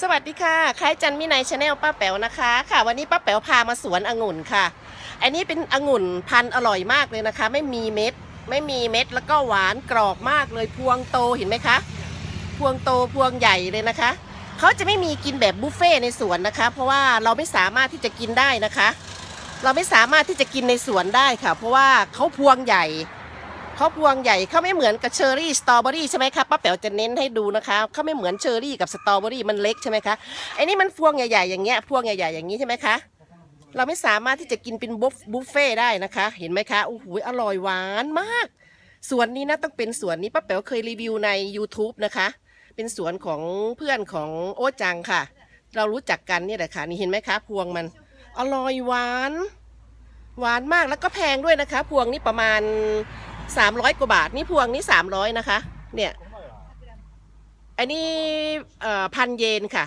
สวัสดีค่ะคล้ายจันมิไนชาแนลป้าแป๋วนะคะ ค่ะ วันนี้ป้าแป๋วพามาสวนองุ่นค่ะ อันนี้เป็นองุ่นพันธุ์อร่อยมากเลยนะคะ ไม่มีเม็ด ไม่มีเม็ดแล้วก็หวานกรอบมากเลยพวงโตเห็นไหมคะ พวงโตพวงใหญ่เลยนะคะ เขาจะไม่มีกินแบบบุฟเฟ่ในสวนนะคะ เพราะว่าเราไม่สามารถที่จะกินได้นะคะ เราไม่สามารถที่จะกินในสวนได้ค่ะ เพราะว่าเขาพวงใหญ่ เขาพวงใหญ่เขาไม่เหมือนกับเชอร์รี่สตรอเบอรี่ใช่ไหมคะป้าแป๋วจะเน้นให้ดูนะคะเขาไม่เหมือนเชอร์รี่กับสตรอเบอรี่มันเล็กใช่ไหมคะไอ้นี่มันพวงใหญ่ๆอย่างเงี้ยพวงใหญ่ๆอย่างนี้ใช่ไหมคะเราไม่สามารถที่จะกินเป็นบุฟบุฟเฟ่ได้นะคะ เห็นไหมคะโอ้โหอร่อยหวานมากสวนนี้นะต้องเป็นสวนนี้ป้าแป๋วเคยรีวิวใน YouTube นะคะ เป็นสวนของเพื่อนของโอ๊ตจังค่ะ เรารู้จักกันเนี่ยแหละค่ะนี่เห็นไหมคะ พวงมันอร่อยหวาน หวานมากแล้วก็แพงด้วยนะคะ พวงนี้ประมาณ สามร้อยกว่าบาท นี่พวงนี่สามร้อยนะคะ เนี่ย อันนี้พันเยนค่ะ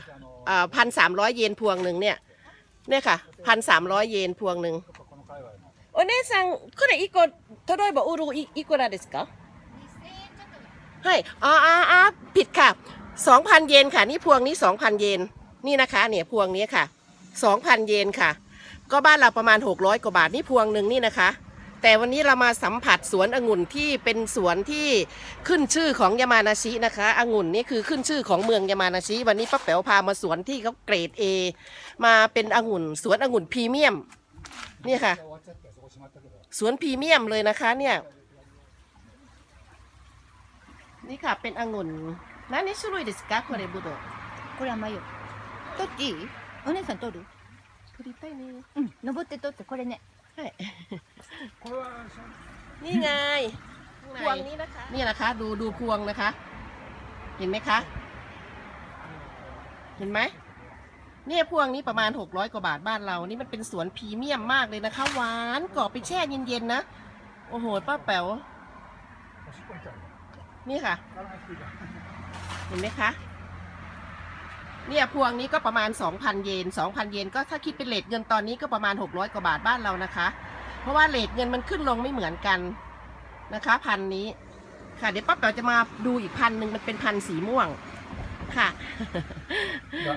พันสามร้อยเยนพวงหนึ่งเนี่ย เนี่ยค่ะพันสามร้อยเยนพวงหนึ่งโอ้เน่ซังคนไหนอีกคนทดอยบอกอูรูอีกราเดสก์ให้อ่ออ่อผิดค่ะสองพันเยนค่ะ นี่พวงนี้สองพันเยน นี่นะคะ เนี่ยพวงนี้ค่ะสองพันเยนค่ะ ก็บ้านเราประมาณหกร้อยกว่าบาท นี่พวงหนึ่งนี่นะคะ แต่วันนี้เรามาสัมผัสสวนองุ่นที่เป็นสวนที่ขึ้นชื่อของยามานาชินะคะองุ่นนี่คือขึ้นชื่อของเมืองยามานาชิ วันนี้ป้าแป๋วพามาสวนที่เขาเกรด A มาเป็นองุ่น สวนองุ่นพรีเมียมนี่ค่ะ สวนพรีเมียมเลยนะคะเนี่ย นี่ค่ะเป็นองุ่น何種類ですかこれぶどうこれ甘いよ取っていいお姉さん取る取りたいねうん登って取ってこれねはい นี่ไงพวงนี้นะคะ นี่นะคะ ดูดูพวงนะคะ เห็นไหมคะ เห็นไหมเนี่ยพวงนี้ประมาณ 600 กว่าบาทบ้านเรา นี่มันเป็นสวนพรีเมียมมากเลยนะคะ หวานกรอบไปแช่เย็นๆนะ โอ้โห ป้าแป๋ว นี่ค่ะ เห็นไหมคะ เนี่ยพวงนี้ก็ประมาณ 2,000 เยน 2,000 เยนก็ถ้าคิดเป็นเลทเงินตอนนี้ก็ประมาณ 600 กว่าบาทบ้านเรานะคะ เพราะว่าเลทเงินมันขึ้นลงไม่เหมือนกันนะคะพันนี้ ค่ะ เดี๋ยวป้าแป๋วจะมาดูอีกพันหนึ่งมันเป็นพันสีม่วง ค่ะ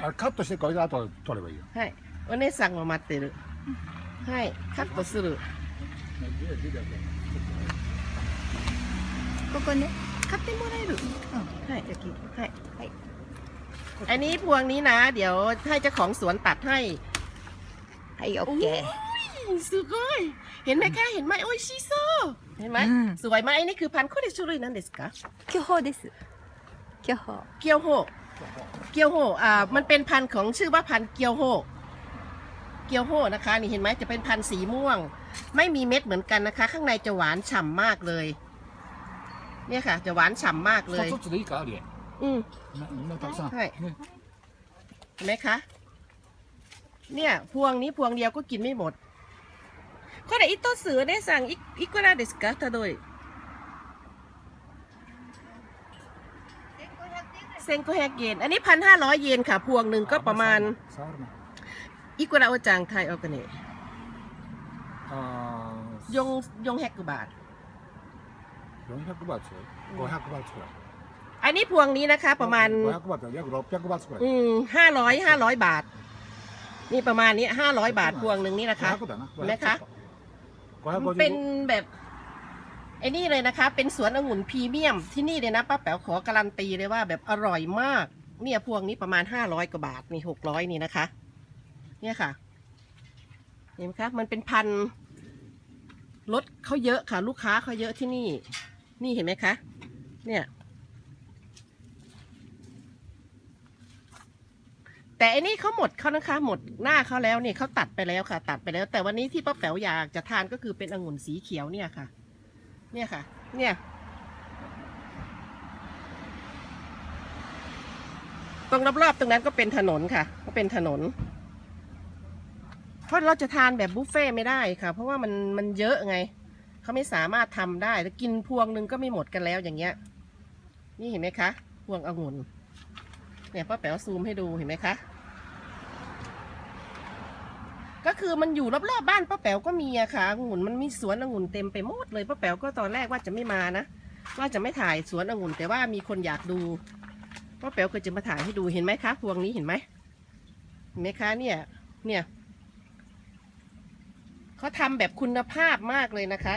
あれカットしてから後で取ればいいよ。はい。お姉さんが待ってる。はい。カットする。ここね買ってもらえる。うんはい。じゃあ切るはい。はい。 อันนี้พวงนี้นะ เดี๋ยวให้เจ้าของสวนตัดให้ ให้โอเคสุดยเห็นไหมคะเห็นไหมโอ้ยชิโซเห็นไหมสวยไหมอันนี้คือพันธุ์โคเดชุรุนั่นเดสกะเกียวโฮเดสเกียวโฮเกียวโฮเกียวโฮอ่ามันเป็นพันธุ์ของชื่อว่าพันธุ์เกียวโฮเกียวโฮนะคะนี่เห็นไหมจะเป็นพันธุ์สีม่วง ไม่มีเม็ดเหมือนกันนะคะ ข้างในจะหวานฉ่ำมากเลย เนี่ยค่ะ จะหวานฉ่ำมากเลย 一つでいいか、アリエ。อืม なみんなたくさん。はいね。 เห็นไหมคะ เนี่ย พวงนี้พวงเดียวก็กินไม่หมดこれ一つお姉さんいいくらですか例えเซนโกแฮกเยน อันนี้พันห้าร้อยเยนค่ะ พวงหนึ่งก็ประมาณ 触るな。 อิกุระโอจังไทยออร์แกเน あ ยงยงแฮกกว่าบาท ー、400バーツ、500バーツくらい。 อันนี้พวงนี้นะคะ ประมาณอืมห้าร้อยห้าร้อยบาท นี่ประมาณนี้ห้าร้อยบาทพวงหนึ่งนี่นะคะเห็นไหมคะเป็นแบบไอ้นี่เลยนะคะ เป็นสวนองุ่นพรีเมียมที่นี่เลยนะป้าแป๋วขอการันตีเลยว่าแบบอร่อยมาก เนี่ยพวงนี้ประมาณห้าร้อยกว่าบาทนี่หกร้อยนี่นะคะ เนี่ยค่ะ เห็นไหมคะมันเป็นพันรถเขาเยอะค่ะ ลูกค้าเขาเยอะที่นี่ นี่เห็นไหมคะ เนี่ย แต่อันนี้เขาหมดเขานะคะ หมดหน้าเขาแล้วเนี่ยเขาตัดไปแล้วค่ะ ตัดไปแล้ว แต่วันนี้ที่ป้าแป๋วอยากจะทานก็คือเป็นองุ่นสีเขียวเนี่ยค่ะ เนี่ยค่ะ เนี่ย ตรงรอบๆตรงนั้นก็เป็นถนนค่ะ ก็เป็นถนน เพราะเราจะทานแบบบุฟเฟ่ไม่ได้ค่ะ เพราะว่ามันมันเยอะไงเขาไม่สามารถทำได้แล้วกินพวงหนึ่งก็ไม่หมดกันแล้วอย่างเงี้ย นี่เห็นไหมคะ พวงองุ่นเนี่ยป้าแป๋วซูมให้ดูเห็นไหมคะ ก็คือมันอยู่รอบๆบบ้านป้าแป๋วก็มีอะค่ะองุ่นมันมีสวนองุ่นเต็มไปหมดเลยป้าแป๋วก็ตอนแรกว่าจะไม่มานะว่าจะไม่ถ่ายสวนองุ่นแต่ว่ามีคนอยากดูป้าแป๋วก็จะมาถ่ายให้ดูเห็นไหมคะพวงนี้เห็นไหมเห็นไหมคะเนี่ยเนี่ยเขาทำแบบคุณภาพมากเลยนะคะ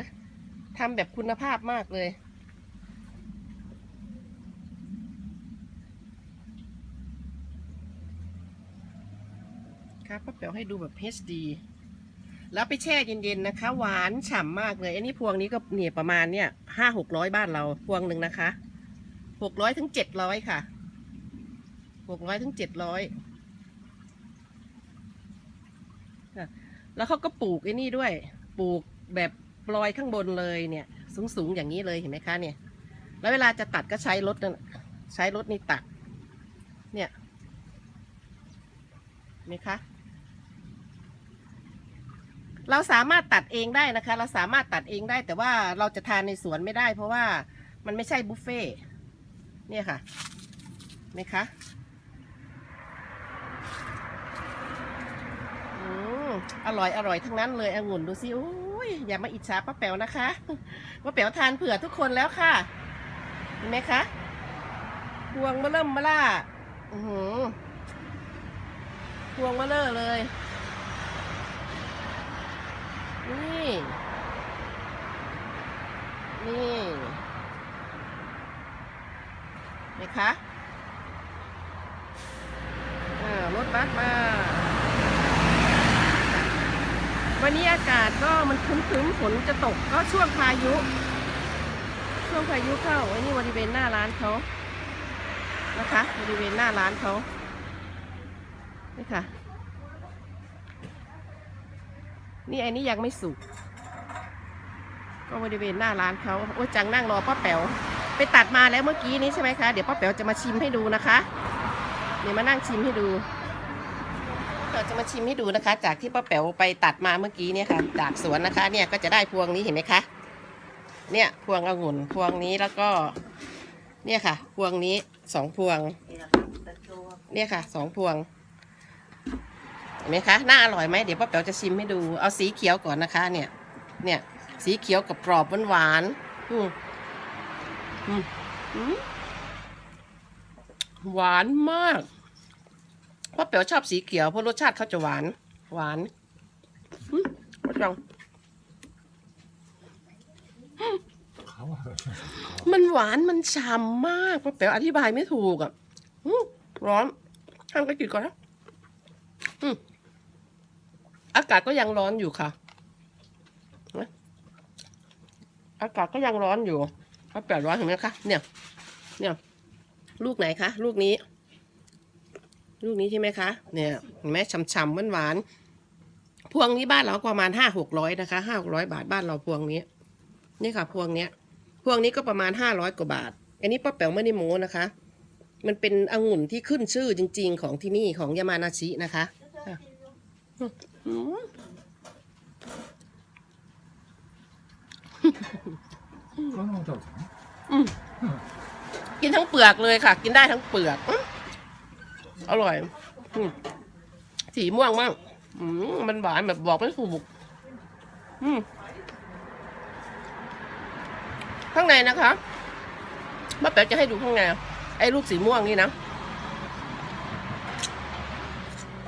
ทำแบบคุณภาพมากเลย ครับป้าแป๋วให้ดูแบบ HD แล้วไปแช่เย็นๆนะคะ หวานฉ่ำมากเลย อันนี้พวงนี้ก็เนี่ยประมาณเนี่ยห้าหกร้อยบ้านเราพวงหนึ่งนะคะหกร้อยถึงเจ็ดร้อยค่ะหกร้อยถึงเจ็ดร้อยแล้วเขาก็ปลูกไอ้นี่ด้วย ปลูกแบบปลอยข้างบนเลยเนี่ยสูงๆอย่างนี้เลยเห็นไหมคะเนี่ย แล้วเวลาจะตัดก็ใช้รถนั่นใช้รถนี่ตัด เนี่ยเห็นไหมคะ เราสามารถตัดเองได้นะคะ เราสามารถตัดเองได้ แต่ว่าเราจะทานในสวนไม่ได้ เพราะว่ามันไม่ใช่บุฟเฟ่เนี่ยค่ะเห็นไหมคะอืมอร่อยอร่อยทั้งนั้นเลยองุ่นดูสิโอ้ยอย่ามาอิจฉาป้าแป๋วนะคะป้าแป๋วทานเผื่อทุกคนแล้วค่ะเห็นไหมคะพวงมะเริ่มมะล่าอือหือพวงมะเลอเลย นี่ นี่นะคะอ่ารถบัสมา วันนี้อากาศก็มันคึ้มๆฝนจะตกก็ช่วงพายุ ช่วงพายุเข้าไอ้นี่บริเวณหน้าร้านเขานะคะ บริเวณหน้าร้านเขานี่ค่ะ นี่ไอ้นี่ยังไม่สุก ก็บริเวณหน้าร้านเขาโอ้จังนั่งรอป้าแป๋วไปตัดมาแล้วเมื่อกี้นี้ใช่ไหมคะ เดี๋ยวป้าแป๋วจะมาชิมให้ดูนะคะเดี๋ยวมานั่งชิมให้ดูเราจะมาชิมให้ดูนะคะ จากที่ป้าแป๋วไปตัดมาเมื่อกี้เนี่ยค่ะจากสวนนะคะ เนี่ยก็จะได้พวงนี้เห็นไหมคะเนี่ยพวงองุ่นพวงนี้แล้วก็ เนี่ยค่ะ พวงนี้สองพวง เนี่ยค่ะสองพวง เห็นไหมคะน่าอร่อยไหมเดี๋ยวป้าแป๋วจะชิมให้ดูเอาสีเขียวก่อนนะคะ เนี่ย เนี่ย สีเขียวกับกรอบหวานๆอืมอืมอืมหวานมากป้าแป๋วชอบสีเขียวเพราะรสชาติเขาจะหวาน หวานอืมอร่อยมันหวานมันฉ่ำมากป้าแป๋วอธิบายไม่ถูกอะร้อนทานกระจิดก่อนนะอืม อากาศก็ยังร้อนอยู่ค่ะ อากาศก็ยังร้อนอยู่ป้าแป๋วร้อนเห็นไหมคะ เนี่ย เนี่ย ลูกไหนคะ ลูกนี้ ลูกนี้ใช่ไหมคะ เนี่ยเห็นไหมฉ่ำๆหวานๆ พวงนี้บ้านเราประมาณห้าหกร้อยนะคะห้าหกร้อยบาทบ้านเราพวงนี้ นี่ค่ะ พวงเนี้ย พวงนี้ก็ประมาณห้าร้อยกว่าบาท อันนี้ป้าแป๋วไม่ได้โม้นะคะ มันเป็นองุ่นที่ขึ้นชื่อจริง ๆ ของที่นี่ของยามานาชินะคะ ก็น้องเจ้าถังกินทั้งเปลือกเลยค่ะ กินได้ทั้งเปลือก อร่อยสีม่วงมากมันหวานแบบบอกไม่ถูกข้างในนะคะมะแป๊บจะให้ดูข้างในไอ้ลูกสีม่วงนี่นะ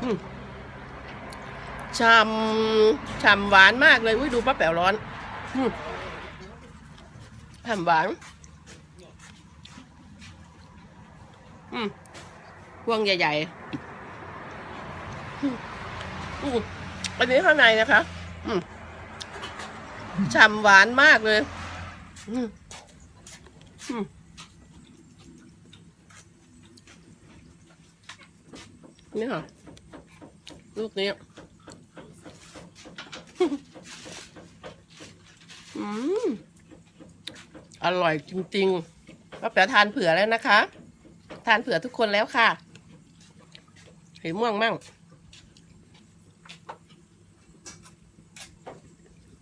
อืม ฉ่ำฉ่ำหวานมากเลยอุ้ยดูป้าแป๋วร้อนฉ่ำหวาน อืมพวงใหญ่ๆอืมอันนี้ข้างในนะคะ อืมฉ่ำหวานมากเลย อืมอืมนี่ค่ะ ลูกนี้ อืมอร่อยจริงๆป้าแป๋วทานเผื่อแล้วนะคะ ทานเผื่อทุกคนแล้วค่ะเห็นม่วงมั่ง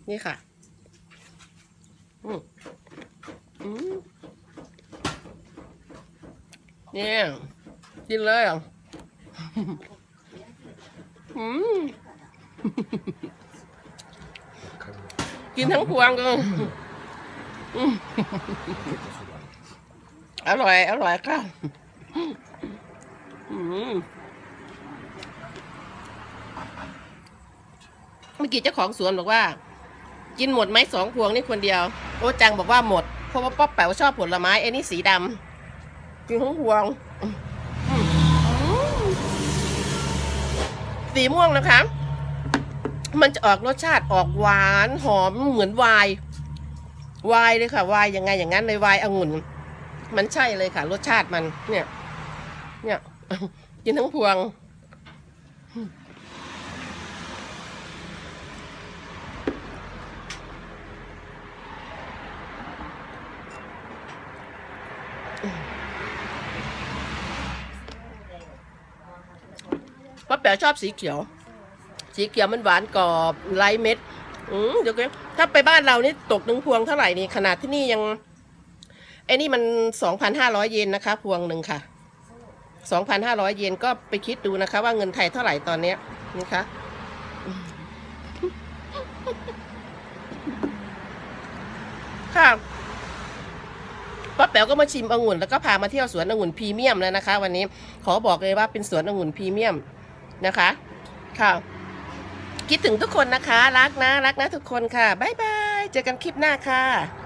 นี่ค่ะ อืมอืมนี่กินเลยอะอืม กินทั้งพวงเลยอร่อย อร่อยค่ะเมื่อกี้เจ้าของสวนบอกว่า กินหมดไหมสองพวงนี่คนเดียว โอ้จังบอกว่าหมด เพราะว่าป๊อปแป๋วชอบผลไม้ไอ้นี่สีดำกินทั้งพวงสีม่วงนะคะ มันจะออกรสชาติออกหวานหอมเหมือนไวน์ไวน์เลยค่ะไวน์ยังไงอย่างนั้นเลยไวน์องุ่น มันใช่เลยค่ะ รสชาติมัน เนี่ย เนี่ยกินทั้งพวงป้าแป๋วชอบสีเขียว สีเขียวมันหวานกรอบไร้เม็ด อืมเดี๋ยวกันถ้าไปบ้านเรานี่ตกหนึ่งพวงเท่าไหร่นี่ขนาดที่นี่ยังไอ้นี่มันสองพันห้าร้อยเยนนะคะ พวงหนึ่งค่ะสองพันห้าร้อยเยนก็ไปคิดดูนะคะ ว่าเงินไทยเท่าไหร่ตอนเนี้ยนะคะค่ะป้าแป๋วก็มาชิมองุ่นแล้วก็พามาเที่ยวสวนองุ่นพรีเมียมแล้วนะคะ วันนี้ขอบอกเลยว่าเป็นสวนองุ่นพรีเมียมนะคะ ค่ะ คิดถึงทุกคนนะคะ รักนะ รักนะทุกคนค่ะ บ๊ายบาย เจอกันคลิปหน้าค่ะ